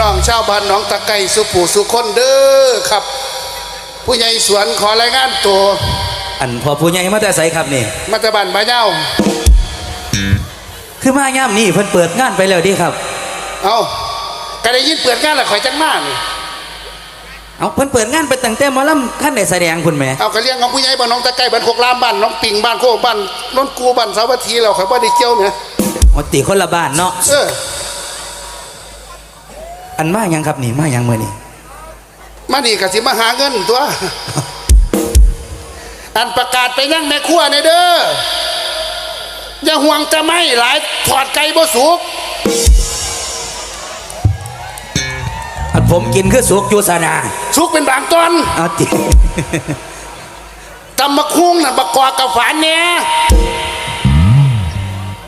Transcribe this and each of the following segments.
น้องชาวบ้านหนองตะไก่สุปู่สุคนเด้อครับ ผู้ใหญ่สวนขอรายงานตัวอันพอผู้ใหญ่มาแต่ใสครับนี่ มาตะบันบาเจ้าคือมาย่ามนี่เพิ่นเปิดงานไปแล้วดิครับ เอาก็ได้ยินเปิดงานและข่อยจังมานี่เอาเพิ่นเปิดงานไปตั้งแต่หมอลำขั้นได้แสดงคุณแหม่เอาก็เลี้ยงของผู้ใหญ่บ้านหนองตะไก่บ้านโคกรามบ้านหน้องปิงบ้านโคกบ้านนนกูบ้านสาวัตถีเราข่อยบ่ได้เกี่ยวเนี่ยอ๋อติคนละบ้านเนาะเออ อันมายังครับนี่มายังมื้อนี่มานี่ก็สิมาหาเงินตัว อันประกาศไปยังแม่ครัวในเด้ออย่าห่วงจะไม่หลายถอดไก่บ่สุกอันผมกินคือสุกอยู่สนาสุกเป็นบางตอนเอาติตำมะคุ้งน่ะประกอบกับฝานเนี่ย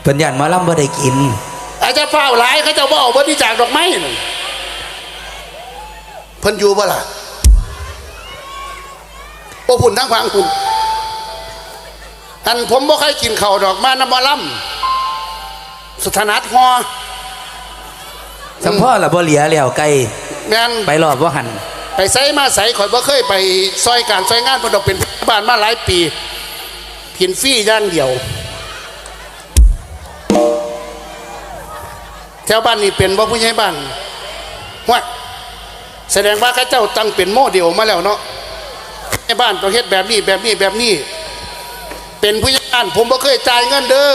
เพิ่นย่านหมอลำบ่ได้กินอาจจะเฝ้าหลายเขาจะบ่เอาบริจาคดอกไม้นั่น เพิ่นอยู่บ่ล่ะโอ้พุ่นทั้งพังพุ่นอันผมบ่เคยกินข้าวดอกมาน้ำมะล่ำสถานัดฮอสัมพ่อละบ่เหลียแล้วไก่แม่นไปรอบบ่หัน ไปไสมาไสข่อยบ่เคยไปซอยการซอยงานเพิ่นดอกเป็นบ้านมาหลายปี กินฟรีอย่างเดียวแถวบ้านนี่เป็นบ่ผู้ใหญ่บ้านว่า แสดงว่าเข้าเจ้าตั้งเป็นโมเดลมาแล้วเนาะในบ้านต้องเฮ็ดแบบนี้แบบนี้แบบนี้ เป็นผู้ใหญ่บ้านผมบ่เคยจ่ายเงินเด้อ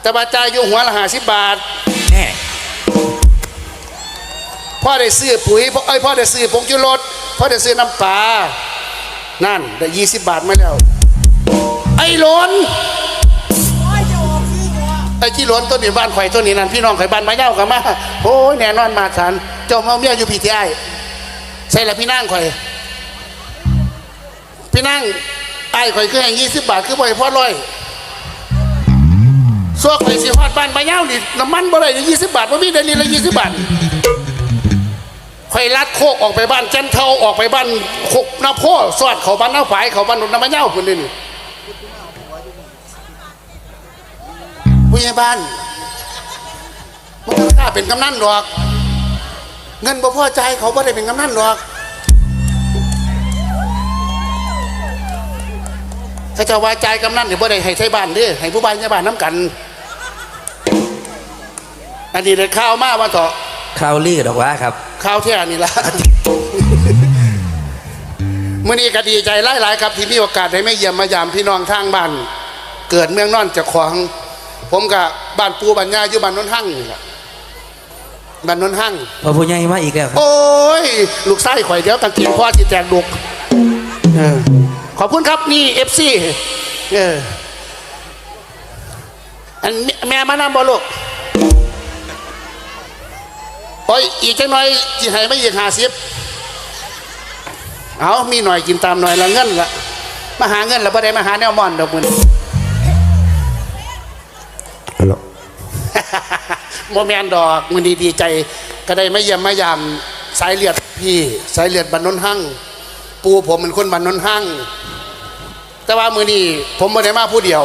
แต่ว่าจ่ายอยู่หัวละ50บาทแน่พ่อได้ซื้อปุ๋ยพ่อเอ้ยพ่อได้ซื้อผงชูรสพ่อได้ซื้อน้ำปลานั่นได้ยี่สิบบาทมาแล้ว ไอ้หลนไอ้ที่หลนต้นนี้บ้านข่อยต้นนี้นั่นพี่น้องข่อยบ้านมาเย้ากันมาโอ้ยแน่นอนมาสันเจ้าเมาเมียอยู่พี่ที่ไอ้ใช่ละพี่นั่งข่อยพี่นั่งไอ้ข่อยคือแห่งยี่สิบบาทคือบ่อยพ่อร้อยส่วนข่อยสิฮอดบ้านมาเย้านี่น้ำมันบ่ได้ยี่สิบบาทบ่มีเดือนนี้ละยี่สิบบาทข่อยลัดโคกออกไปบ้านจันเทาออกไปบ้านโคกน้าพ่อสอดเขาบ้านน้าฝายเขาบ้านนุนน้ำมันเน่าคนนี้นี่ผู้ใหญ่บ้านมันไม่กล้าเป็นกำนันหรอก เงินบ่พอใจเขาบ่ได้เป็นกำนันหรอกถ้าเจะว่าใจายกำนันเดี๋ยวบ่ได้ให้ใช้บ้านเด้อให้ผู้บ้านใช้บ้านน้ำกัน อันนี้ได้ข้าวมาว่าเถอะข่าวลือดอกว่าครับข้าวเที่ยนี่ละมื่อนี้ก็ดีใจหลายๆครับ ที่มีโอกาสได้ไม่เยี่ยมมายามพี่น้องทางบ้านเกิดเมืองนอนเจากของ ผมกับบ้านปูบ้านยาอยู่บ้านนนหั่งนี่แหละ บ้านนนหั่งพอผู้ใหญ่มาอีกแล้วครับ โอ้ย ลูกไส้ข่อยเดี๋ยวตะกินพ่อจิแตกดุกเออขอบคุณครับนี่เอฟซีเอออันแม่มานำบ่ลูกโอ้ยอีกจังหน่อยจีให้ไม่อีกห้าสิบเอามีหน่อยกินตามหน่อยละเงินละมาหาเงินแล้วบ่ได้มาหาแนวมอนดอกมึงโมแมนดอกมันดีดีใจ ก็ได้ไม่เยี่ยมไม่ยามสายเลือดพี่ สายเลือดบันนนหั่งปูผมเป็นคนบันนนหั่งแต่ว่ามือนี้ผมไม่ได้มาผู้เดียว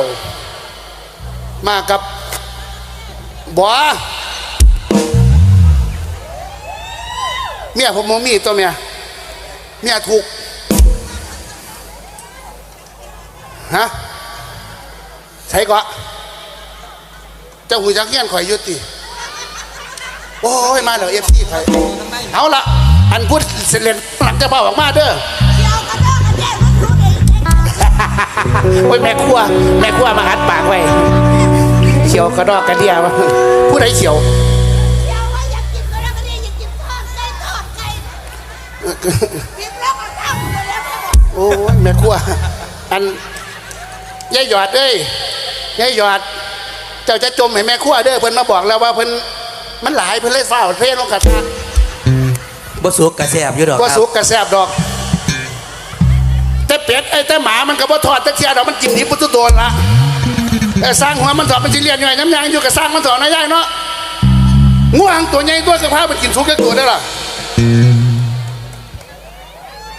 มากับบัวเมียผมโมมีตัวเมียเมียถูกฮะใช่ก็เจ้าหูจักเงี้ยนข่อยยุติ โอ้ยมาเดี๋ยวเอฟซีไปเอาละอันพูดเสร็จเรียนหลังจะเป่าออกมาเด้อโอ้ยแม่ครัวแม่ครัวมาอัดปากไว้เขียวกระดอกกระเดียวผู้ใดเขียวโอ้ยแม่ครัวอันยายหยอดเอ้ยยายหยอด เจ้าจะจมให้แม่ครัวเด้อเพิ่นมาบอกแล้วว่าเพิ่น มันหลายเพิ่นเลยเฝ้าเพลลงกระทะบ่สุกกระแซบอยู่ดอกคว่ารับสุกกระแซบดอก แต่เป็ดไอ้แต่หมามันก็บ่ทอดแต่เทียดอกมันกินดิบตุโดนละแต่สร้างหัวมันถอดมันสิเลียนอยู่ไงน้ำยางอยู่กับสร้างมันถอดนะยายเนาะง่วงตัวใหญ่ตัวสภาพมันกินสุกแค่ตัวได้ล่ะ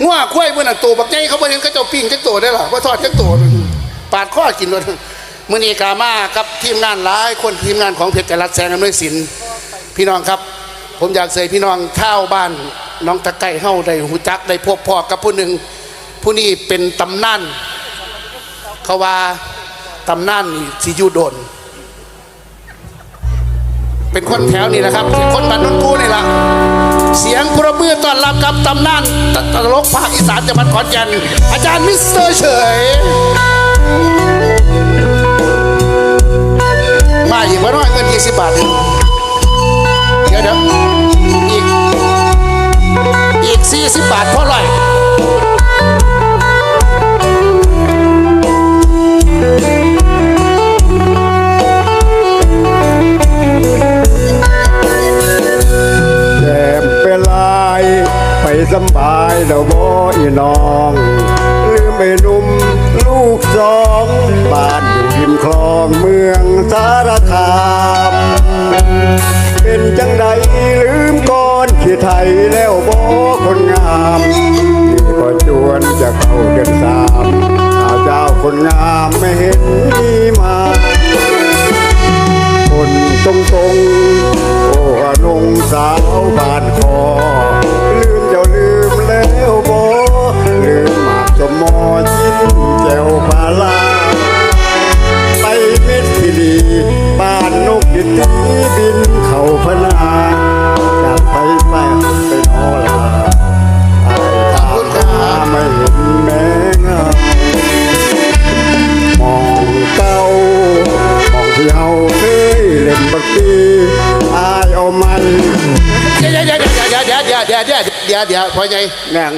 ง่วงคุ้ยมันน่ะตัวบักใหญ่เขาบ่เห็นเขาเจ้าปิ้งแค่ตัวได้ล่ะว่าทอดแค่ตัวปาดข้อกินเลยมื้อนี้กามากับทีมงานหลายคนทีมงานของเพชรจรัสแสงอำนวยสิน พี่น้องครับ ผมอยากเสยพี่น้องข้าวบ้านน้องตะไก่เฮาได้หูจักได้พบพ่อกับผู้หนึ่งผู้นี้เป็นตำนานเขาว่าตำนานนี่สิยูโดน เป็นคนแถวนี่แหละครับเป็นคนบ้านนนทูนี่แหละเสียงปรบมือต้อนรับกับตำนานตตลกภาคอีสานจังหวัดขอนแก่นอาจารย์มิสเตอร์เฉย มาอีกว่าน้อยเงิน20บบาทหนึง ดี๋ยวเดี๋ยวอีก อีกสี่สิบบาทเพราะอะไร บ้านขอ ยวเดี๋ยวเดี๋ยวเดี๋ยวพอใจแน่ง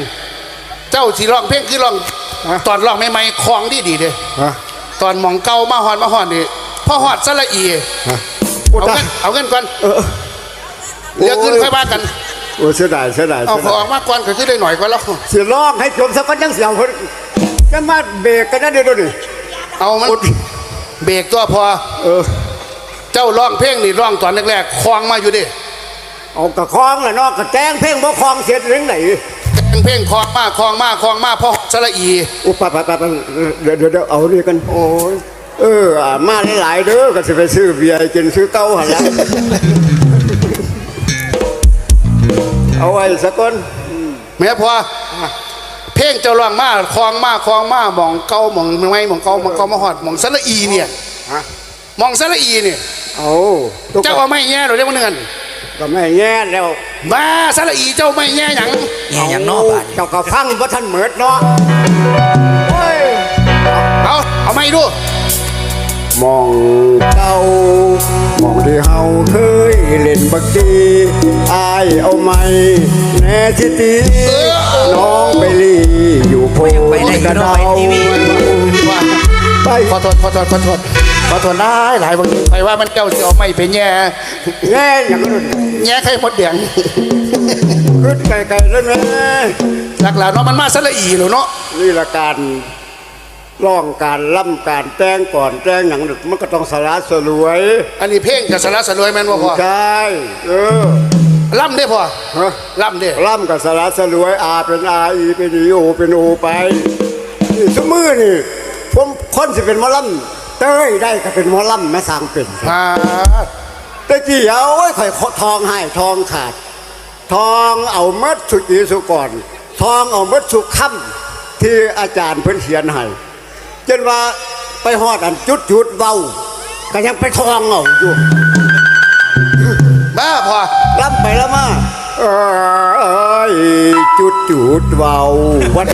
เจ้าสิร้องเพลงคือร้องฮะตอนร้องใหม่ๆคลองดีดีๆเด้ฮะตอนหมองเก่ามาหอนมาหอนนี่พ่อหอดสละอีฮะโอ้เอาตาเงินเอาเงินก่อนเออเดี๋ยวขึ้นค่อยว่ากันโอ้เสียดายเสียดายเอาเสียขอดาอยอกมาก่อนก็คือได้หน่อยกว่าแล้วเสียร้องให้จบสักคนยังเสียงคนจะมาเบรกกันนะเดี๋ยวดูดิเอามันเบรกตัวพอเออ เจ้าร้องเพลงนี่ร้องตอนแรกๆคลองมาอยู่ดิ เอากระคองละเนอกกระแจ้งเพลงบ่คลองเสียถึงไหนเพลงคลองมาคลองมาคลองมาพ่อสละอี อุปะปะปะปะเดี๋ยวเดี๋ยวเดี๋ยวเอานี่กันโอ้ยเอออะมาหลายๆเด้อก็จะไปซื้อเบียร์ให้กินซื้อเก้าหันละเอาไว้สักคนแม่พอเพลงเจ้าร้องมาคลองมาคลองมาหมองเก่าหมองไม่หมองเก่าหมองเก่ามาหอดหมองสละอีเนี่ยฮะหมองสละอีเนี่ยเอาทุกเจ้าเอาไม่แย่หรอเรียกว่าเงิน ก็ไม่แย่แล้วมาสละอีเจ้าไม่แย่หยังแง่อย่างนอกบ้านเจ้าก็ฟังว่าท่านเหมิดเนาะโอ้ยเอาเอาไม่ดูมองเจ้ามองที่เฮาเคยเล่นบักดีอายเอาไม่แน่สิตีน้องไปลีอยู่โพไปไหนกระเนาะเดาไปทีวีว่าไปขอโทษขอโทษขอโทษ ขอโทษได้หลายบางทีไปว่ามันเจ้าสิเอาไม่ไปแย่แง่อย่างนั้นแย่ใครหมดเดียงขึ้นไกลๆแล้วแม่หลักหลานเนาะมันมาสละอีหรือเนาะนี่ละการร้องการล่ำการแต่งก่อนแต่งหนังมันก็ต้องสาระสลวย อันนี้เพลงกับสาระสลวยแม่นบ่พอใช่เออล่ำได้พอฮะล่ำได้ล่ำกับสาระสลวยอาเป็นอาอีเป็นอีโอเป็นโอไปนี่สมือนี่ผมคนสิเป็นหมอล่ำ เต้ยได้ก็เป็นหมอล่ำแม่สร้างเป็นมาแต่กี้เอาไว้ข่อยทองให้ทองขาด ทองเอาเมัดสุกีสุก่อน ทองเอาเมัดสุค่ำที่อาจารย์เพิ่นเขียนให้จนว่าไปฮอดอันจุดจุดๆเว้าก็ยังไปทองเอาอยู่บ้าพอล่ำไปแล้วมาเอ้ยจุดจุดๆเว้าวัน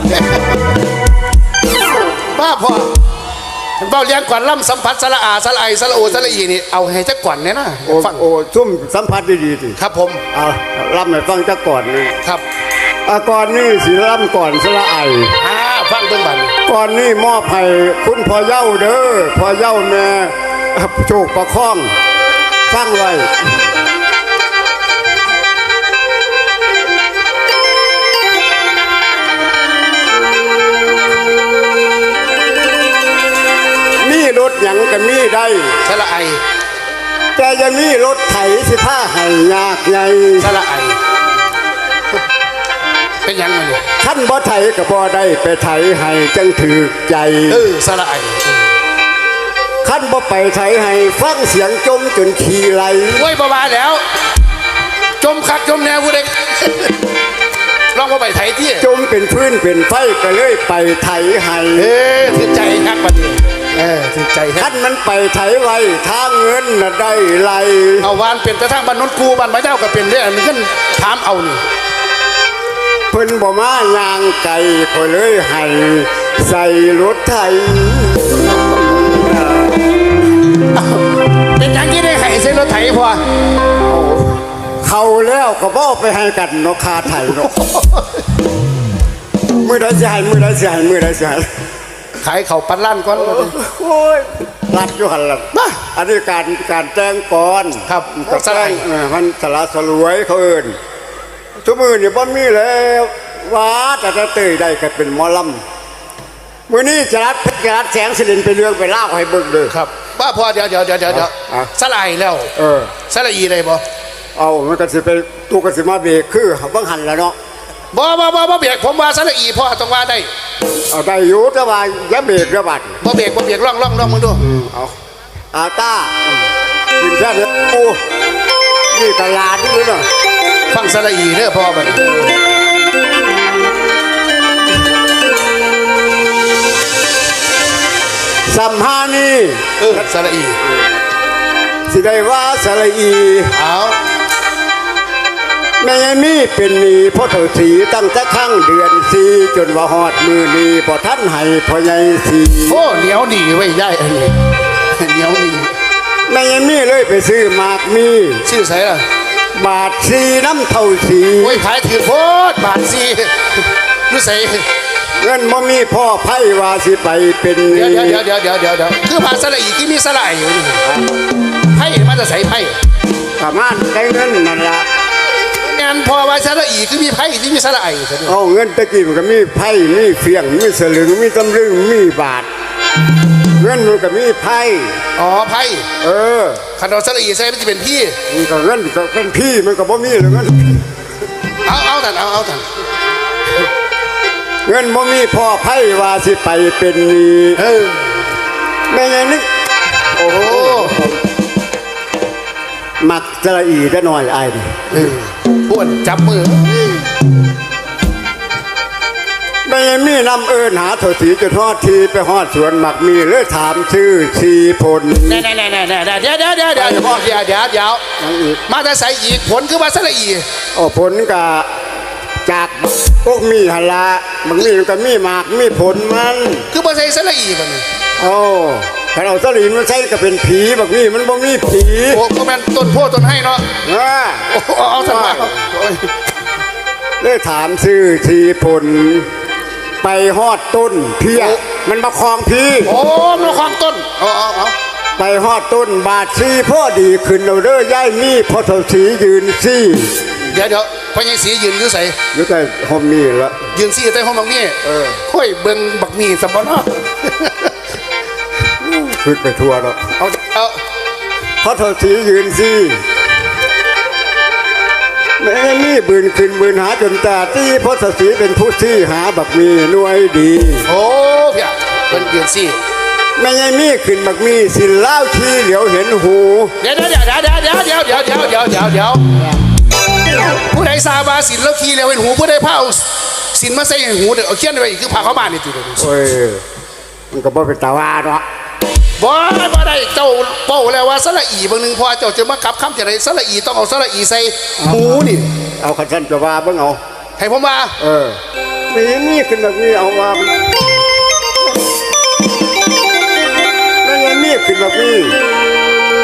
บ้าพอ เบ้าเลี้ยงก่อนล่ำสัมผัสสละอาสละไอสละโอสละอีนี่เอาให้จักก่อนเนี่ยนะโอ้ฟังโอ้ซุ่มสัมผัสดีๆสิครับผมเอาล่ำให้ฟังจักก่อนนี่ครับอะก่อนนี่สิล่ำก่อนสละไออ่าฟังเบิ่งบัดก่อนนี่มอบให้คุณพ่อเย้าเด้อพ่อเย้าแม่โชคประคองฟังไว้ งกันมีได้สละไอแต่ยังมีรถไถสิผ้าให้ยากใหญ่สละไอเป็นหยังไงเนี่ยท่านบ่ไถก็บ่ได้ไปไถให้จังถือใจเออสละไอขั้นบ่ไปไถให้ฟังเสียงจมจนขี้ไหลโอ้ยบ้าๆแล้วจจมคักจมแนวผู้ใดลองมาไปไถที่จมเป็นพื้นเป็นไฟก็เลยไปไถให้เอ้ยถึงใจคักปะเนี่ย เออถึงใจคัคักนมันไปไถไว้ทางเงินน่ะได้ไหลเอาวานเป็นกระทั่งบ้านนนกูบ้านพระเจ้าก็เป็นได้อันนี้ก็ถามเอานี่เพิ่นบ่มายางไก่ก็เลยให้ใส่รถไถเป็นอย่างที่ได้ให้เส้นรถไถพอเขาแล้วก็บ่ไปให้กันเนาะคาไถเนาะมือใดสิให้มือใดสิให้มือใดสิให้ ขายเขาวปันล้านก่อนโอ้ยรัดอยู่หันหลังมาอันนี้การการแจ้งก่อนครับก็แจ้งเออมันสละสลวยเขาเอินทุกมือนี่บ่มีแล้วว่าแต่จะเตยได้ก็เป็นหมอลำมือนี้จะรัดเพชรจะรัดแสงสิรินไปเรื่องไปเล่าให้เบิ่งเด้อครับว่าพอเดี๋ยวเดี๋ยวเดี๋ยวเดี๋ยวเดี๋ยวอะสลายแล้ว เออสลายได้บ่เอามันก็สิไปตู้ก็สิมาเบรกคือเบิ่งหันแล้วเนาะ บ่บ่บ่บ่เบรกผมว่าสลายพ่อต้องว่าได้เอาได้อยู่แต่ว่าอย่าเบรกระบาดบ่เบรกบ่เบรกล่องล่องล่องมึงดูเอาอาต้ากินแค่เดียวกูนี่ตลาดนี่เนาะฟังสลายเด้อพ่อบัดนี้สัมภานี่เออสลายสิได้ว่าสระอีเอา แม่ยายมีเป็นหนี้พ่อเฒ่าสีตั้งแต่ข้างเดือนสีจนว่าฮอดมือนี้พ่ท่านให้พ่อใหญ่สีโอ้เหนียวดีไว้ยยายอันนี้เหนียวดีแม่ยายมีเลยไปซื้อหมากมีชื่อไสล่ะบาทสีน้ำเท่าสีโอ้ยขายถือโพดบาทสิรู้ไสเงินบ่มีพ่อไพ่ว่าสิไปเป็นหเดี๋ยวนี้เดี๋ยวเดี๋ยวเดี๋ยวเดี๋ยวเดี๋ยวคือภาษาละอีที่มีสลายอยู่นี่ไพ่มันจะใส่ไพ่ประมาณได้เงินนั่นละงา นพอว่าสละอีคือมีไพ่ที่มีสลายซะด้วยเอาเงินตะกี้มันก็มีไพ่มีเฟียงมีสลึงมีตำลึงมีบาท เงินมันก็มีไพ่อ๋อไพ่เออขันเราสละอีใส่มันจะเป็นพี่ มันก็เงินก็เป็นพี่มันก็บ่มีเลยเงินเอาเอาแต่เอาเอาแต่เงินบ่มีพ่อไพ่ว่าสิไปเป็นหนี้เออแม่ยังนึกโอ้โห มักจะละอีได้หน่อยไอ้นี่เออบ้วนจับมือแม่ยังมีนำเอิญหาโถสีจนฮอดทีไปฮอดสวนหมักมีเลยถามชื่อชีพลแน่แน่แน่แน่แน่เดี๋ยวเดี๋ยวเดี๋ยวเดี๋ยวเดี๋ยวเดี๋ยวเดี๋ยวเดี๋ยวยังอีกมาแต่ใส่อีกผลคือว่าสละอีโอ้ผลกะจากพวกมีหนละบางมีมันก็มีหมากมีผลมัน คือว่าใส่สละอีมันนี่โอ้ ถ้าเอาสลีนมันใช่ก็เป็นผีบางมีมันบ่มีผีโอ้ก็แม่นต้นโพต้นให้เนาะอ่าโอ้เอาเอาสักมาโอ้ยเลยถามชื่อชีพลไปฮอดต้นเพียมันมาคลองพีโอ้มันความต้นเอาเอาเอาไปฮอดต้นบาทซีพ่อดีขึ้นเอาเด้อย่ายมีพ่อเฒ่าสียืนซี่เดี๋ยวเดี๋ยวพญายศรียืนอยู่ใส่อยู่แต่หอมนี่ละยืนซี่ใต้ห้องบักมี่เออค่อยเบิ่งบักมี่สมบัติ เนาะขึ้นไปทั่วแล้วเอาเอาพ่อเฒ่าสียืนซี่แม่นี่บืนขึ้นบืนหาจนตาตีพ่อเฒ่าสีเป็นผู้ที่หาบักมีหน่วยดี โอ้เพี่ยเป็นยืนซี่แม่ยายมีขึ้นบักมีสินเล่าวขี้เหลียวเห็นหู เดี๋ยวเดี๋ยวเดี๋ยวเดี๋ยวเดี๋ยวเดี๋ยวเดี๋ยวเดี๋ยวเดี๋ยวเดี๋ยวเดี๋ยวผู้ใดซาบาสินแล้วขี้แล้วเป็นหูผู้ใดเผาสินมาใส่หูเดี๋ยวเอาเขียนไว้อีกคือพาเข้าบ้านนี่ติเดี๋ยวดูสิโอ้ยมันก็บ่เป็นตาว่าเนาะ บ่บ่ได้เจ้าเป้าแล้วว่าสระอีบางหนึงพอเจ้าจะมากลับคำจะได้สระอีต้องเอาสระอีใส่หูนี่เอาคันสันจะว่าเบิ่งเอาให้ผมว่าเออแม่ยายมีขึ้นบักมีเอาว่าแม่ยายมีขึ้นบักมี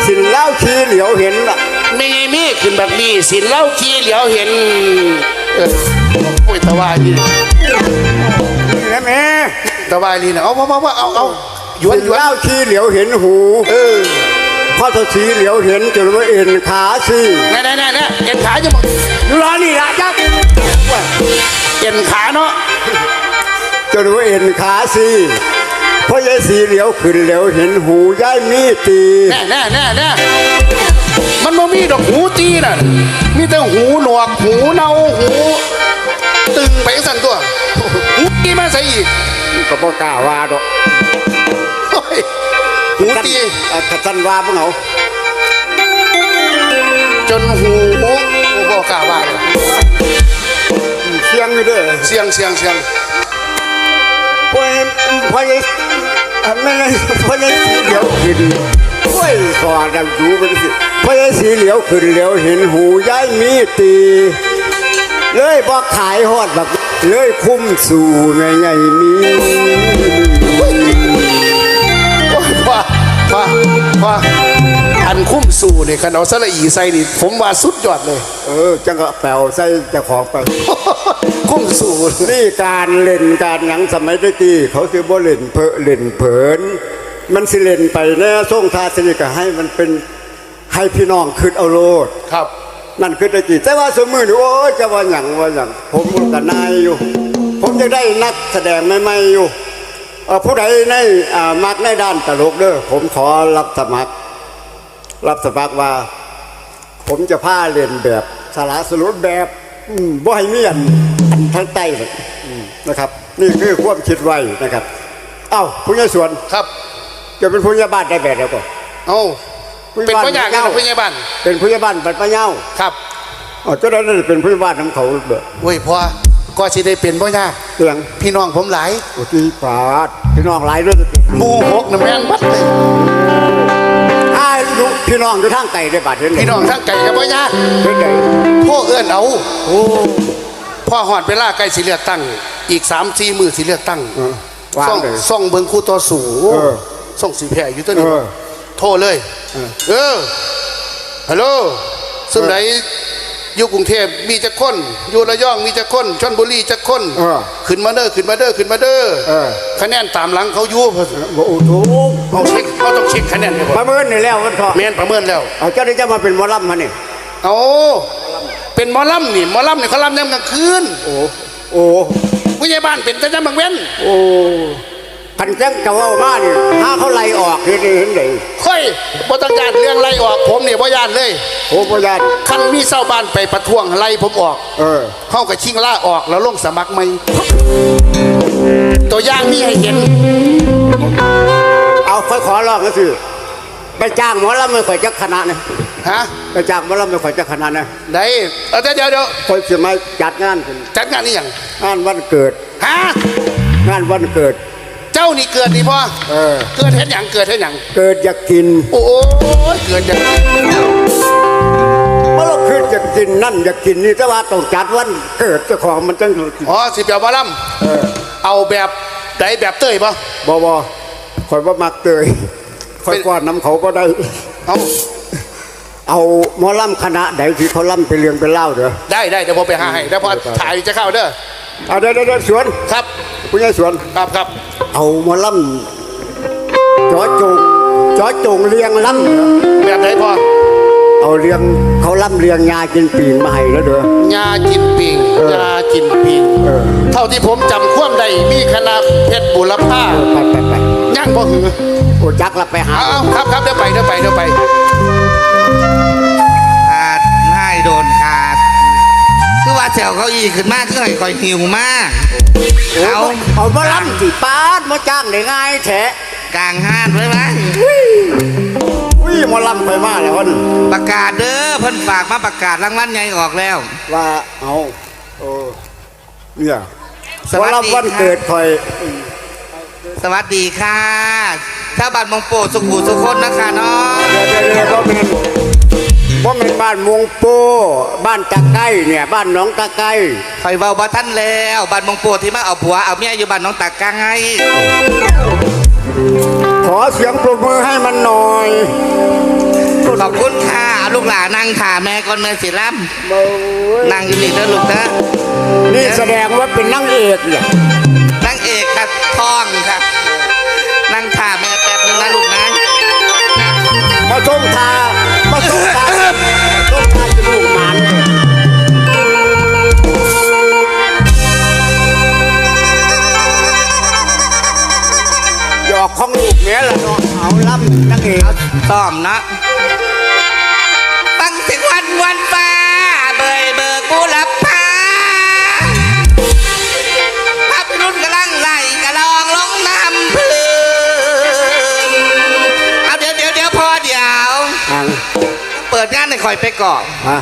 สินเล่าวขี้เหลียวเห็นล่ะมีมีขึ้นแบบนี้สินเล่าขี้เหลียวเห็นเออโอ้ยตะวายนี่นี่นะแม่ตะวายนี่นะเอาเอาเอาเอาเอา หยวนสินหยวนเล่าวขี้เหลียวเห็นหู เออพ่อเฒ่าสีเหลียวเห็นจนว่าเอ็นขาซี่แน่แน่แน่แน่เอ็นขาจะมึงรอนี่ละจักเอ็นขาเนาะจนว่าเอ็นขาซี่พ่อยายสีเหลียวขึ้นเหลียวเห็นหูยายมีตีแน่แน่แน่แน่มันไม่มีดอกหูตีน่ะมีแต่หูหนวกหูเนาหูตึงไปสั่นตัวหูตีมาใส่อีกก็บ่กล้าว่าดอกโอ้ ยหูตีอะกระสันว่าเพิ่งเอาจนหูบอกกล่าวยงอยู่เด้วยเสียงเสียงเสียงพอพอยังไม่ไงพอยังสีเหลียวขึ้นโอ้ยกอดำดูมันสิพอยังสีเหลียวขึ้นเหลียวเห็นหูย้ายมีตี เลยบอกขายฮอดบักเลยคุ้มสู่ไงไงมี ว่าอันคุ้มสู่เนี่ยคันเอาสละอีใส่นี่ผมว่าสุดยอดเลย เออ จังก็แปลวใส่เจ้าของไป คุ้มสู่นี่การเล่นการหยังสมัยตะกี้เขาคือบ่เล่นเพอเล่นเผิน มันสิเล่นไปแน่ส่งทาสนิทก็ให้มันเป็นให้พี่น้องคืดเอาโลดครับ นั่นคือตะกี้แต่ว่าสมือนี่โอ้ยจะว่าหยังว่าหยังผมกับนายอยู่ ผมจะได้นักแสดงใหม่ๆอยู่เอ่อ ผู้ใดในอ่ามักในด้านตลกเด้อผมขอรับสมัคร รับสมัครว่า ผมจะพาเรียนแบบสาระสรุปแบบอืมบ่ให้มีอันอันทั้งใต้เลยอืมนะครับ นี่คือความคิดไว้นะครับ เอ้าผู้ใหญ่สวนครับ จะเป็นผู้ใหญ่บ้านได้แบบแล้วก็เอาเป็นพระยากันพระยาบ้าน เป็นผู้ใหญ่บ้านบัดปะเย้าครับอ๋อเจ้าได้นั่นเป็นผู้ใหญ่บ้านของเขาเด้อเว้ยพอ ก็สิได้เป็นพระยาเตียงพี่น้องผมหลายโอ้ที่ปาดพี่น้องหลายด้วยหมู่หกน่ะแม่นบัดเลยอ้ายลูกพี่น้องอยู่ทางไกลได้บาดเห็นไหมพี่น้องทั้งไก่กับพระยาเห็นไหมพ่อเอื้อนเอาโอ้พ่อหอดเวลาใกล้สิเลือกตั้ง อีกสามสี่มือสิเลือกตั้งเออวางส่องเลยส่องเบิงคู่ต่อสู้เออ ส่องสีแพรอยู่ตัวนี้เออโทรเลย เออ ฮัลโหลสมัย อยู่กรุงเทพมีจักคนอยู่ระยองมีจักคนชนบุรีจักคนเออขึ้นมาเด้อขึ้นมาเด้อขึ้นมาเด้อเออ คะแนนตามหลังเขาอยู่บ่โอ้โหเอาเช็คเขาต้องเช็คคะแนนให้ปก่อระนเมินนี่แล้วมันพอแมนประเมินแล้ว เอาเจ้าได้จะมาเป็นหมอลำมาเนี่ยเอาเป็นหมอลำนี่หมอลำนี่เขาลำยามกลางคืนโอ้โอ้ผู้ใหญ่บ้านเป็นแต่ยามบางเว้นโอ้ คันแจ้งจะว่ามาเนี่ยถ้าเขาไล่ออกเห็นเห็นไหนค่อยบ่ต้องการเรื่องไล่ออกผมเนี่ยบ่ยานเลยโอ้พ่ญาติคันมีเศร้าวบ้านไปประท้วงไล่ผมออก เออเข้ากับชิงล่าออกแล้วลงสมัครใหม่ตัวอย่างมีให้เห็น เอาค่อยขอร้องก็สิไปจ้างหมอลำไม่ค่อยจะคณะนะฮะไปจ้างหมอลำไม่ค่อยจะคณะนะได้เอาเดี๋ยวเดี๋ยวเดี๋ยวค่อยจะมาจัดงานขึ้นจัดงานนี่ยังงานวันเกิดฮะงานวันเกิดเจ้านี่เกิดนี่พ่อเออ เกิดเห็นหยังเกิดเห็นหยังเกิดอยากกินโอ้ยเกิดอย่างเมื่อเราคืนอยากกินนั่นอยากกินนี่แต่ว่าต้องจัดวันเกิดเจ้าของมันจังอยู่กินอ๋อสิเปียวบอลเออำเอาแบบใดแบบเต้ยป่ะบอบอคอยว่ามักเตยคอยกวาดน้ำเขาก็ได้ เอาเอาหมอลำคณะใดที่เขาล่ำไปเรียงไปเล่าเด้อได้ได้เดี๋ยวผมไปหาให้เดี๋ยวพอถ่ายจะเข้าเด้อ เอาเดี๋ยวเดี๋ยวเดี๋ยวสวนครับผู้ใหญ่สวนครับครับเอาหมอลำจอจงจอจงเรียงล่ำเด้อแบบไหนพ่อเอาเรียงเขาล่ำเรียงยากินปีงมาให้แล้วเด้อยากินปิงเออยากินปิงเออเท่าที่ผมจำความได้มีคณะเพชรบุรพาไปไปไปย่างพ่อหือโอ้จักละไปหาเอาเอาครับครับเดี๋ยวไปเดี๋ยวไปเดี๋ยวไปขาดให้โดนขาดคือ ว่าแถวเขาอีขึ้นมากคือให้คอยหิวมาก เอา เอาหมอลำสิปาดมาจ้างได้ง่ายแท้กลางห้านไว้ไหมอุ้ยหมอลำไปมาแล้ววันประกาศเด้อเพิ่นฝากมาประกาศรางวัลใหญ่ออกแล้ว ว่าเอาโอ้เนี่ยสหมวัอสดีลำวันค่ะเกิดคอยสวัสดีค่ะถ้าบัตรมงโปรดสุขุสุคนนะคะเนาะเดี๋ยวเดี๋ยวเดี๋ยวว่าเป็นว่าเป็นบ้านมวงโป บ้านตะไก้เนี่ยบ้านหน้องตะไก้คอยเว้าบ่ท่านแล้วบัตรมงโปรดที่มาเอาผัวเอาเมียอยู่บ้านน้องตากางไงขอเสียงปรบมือให้มันหน่อยขอบคุณค่ะเอาลูกหลานนั่งค่ะแม่ก่อนแม่สิล่ำนั่งอยู่นี่เด้อลูกนะนี่แสดงว่าเป็นนางเอกเนี่ยนางเอกค่ะท้องค่ะนั่งถ่าแม่แป๊บนึงนะลูกนะมาส่งทามา ต้อมนะฟังเสียงวันวันฟ้า เบยเบิกบุรพาภาพรุ่นกำลังไหลกระลองลงน้ำพึ่งเอาเดี๋ยวเดี๋ยวเดี๋ยวพอเดี๋ยวอ่างเปิดงานในคอยไปก่อนฮะ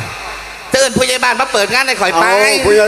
เตือนผู้ใหญ่บ้านมาเปิดงานในคอยไป เอาผู้ใหญ่